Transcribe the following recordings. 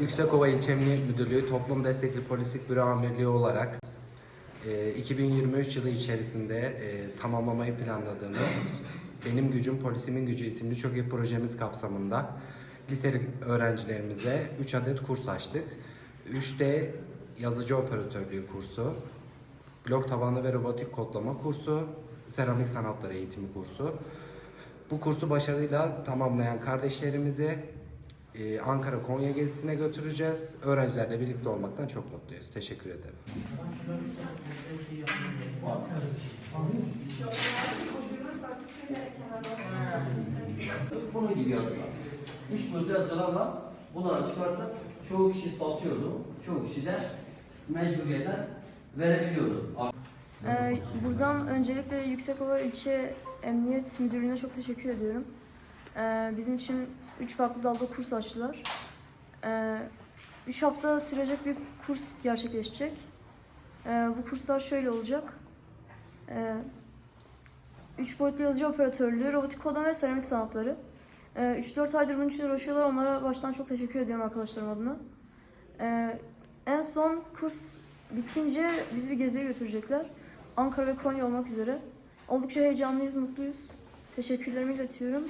Yüksekova İlçe Emniyet Müdürlüğü Toplum Destekli Polislik Büro Amirliği olarak e, 2023 yılı içerisinde e, tamamlamayı planladığımız Benim Gücüm Polisimin Gücü isimli çok iyi projemiz kapsamında liseli öğrencilerimize 3 adet kurs açtık. 3D yazıcı operatörlüğü kursu, blok tabanlı ve robotik kodlama kursu, seramik sanatları eğitimi kursu. Bu kursu başarıyla tamamlayan kardeşlerimizi e, Ankara Konya gezisine götüreceğiz. Öğrencilerle birlikte olmaktan çok mutluyuz. Teşekkür ederim. Konu gibi yazılar. Üç boyutlu yazılarla bunları çıkartıp çoğu kişi satıyordu. Çoğu kişi de mecburiyetten verebiliyordu. Ee, buradan öncelikle Yüksekova İlçe Emniyet Müdürlüğü'ne çok teşekkür ediyorum. Ee, bizim için üç farklı dalda kurs açtılar. Ee, üç hafta sürecek bir kurs gerçekleşecek. Ee, bu kurslar şöyle olacak. Ee, üç boyutlu yazıcı operatörlüğü, robotik kodlama ve seramik sanatları. Ee, 3-4 aydır bunun için uğraşıyorlar. Onlara baştan çok teşekkür ediyorum arkadaşlarım adına. Ee, en son kurs bitince bizi bir geziye götürecekler. Ankara ve Konya olmak üzere. Oldukça heyecanlıyız, mutluyuz. Teşekkürlerimi iletiyorum.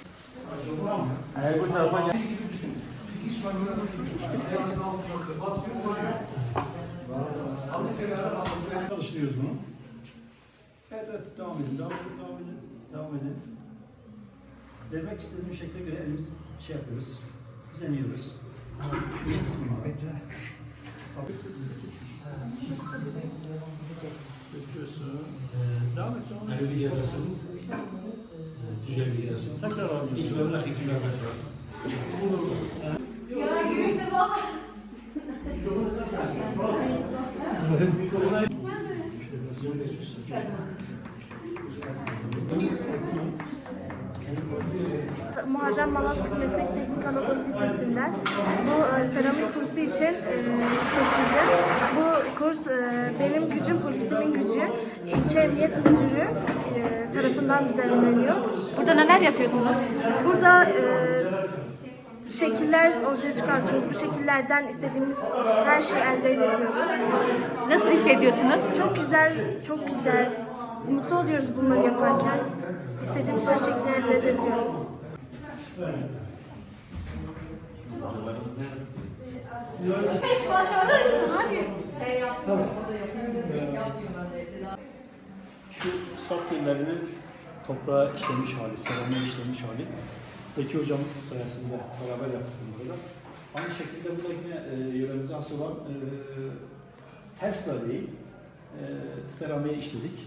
Çalıştırıyoruz bunu. Evet evet devam edin, devam edin, devam edin, devam edin. Vermek istediğim şekle göre elimiz şey yapıyoruz, düzenliyoruz. Götürüyorsun. Devam et, devam et. Yerdesin. Tekrar alıyorsun. İki bölümler, iki bölümler lazım. Muharrem Malazgirt Meslek Teknik Anadolu Lisesi'nden bu e, seramik kursu için e, seçildim. Bu kurs e, benim gücüm, polisimin gücü, ilçe emniyet müdürü e, tarafından düzenleniyor. Burada neler yapıyorsunuz? Burada e, şekiller ortaya çıkartıyoruz. Bu şekillerden istediğimiz her şeyi elde ediyoruz. Nasıl hissediyorsunuz? Çok güzel, çok güzel. Mutlu oluyoruz bunları yaparken. İstediğimiz her şekilde elde edebiliyoruz. Beş başarırsın hadi. Şu saf yerlerinin toprağa işlemiş hali, seramiğe işlemiş hali. Zeki Hocam sayesinde beraber yaptık bunları da. Aynı şekilde burada yine e, yöremize has olan e, sıra değil, e, seramiğe işledik.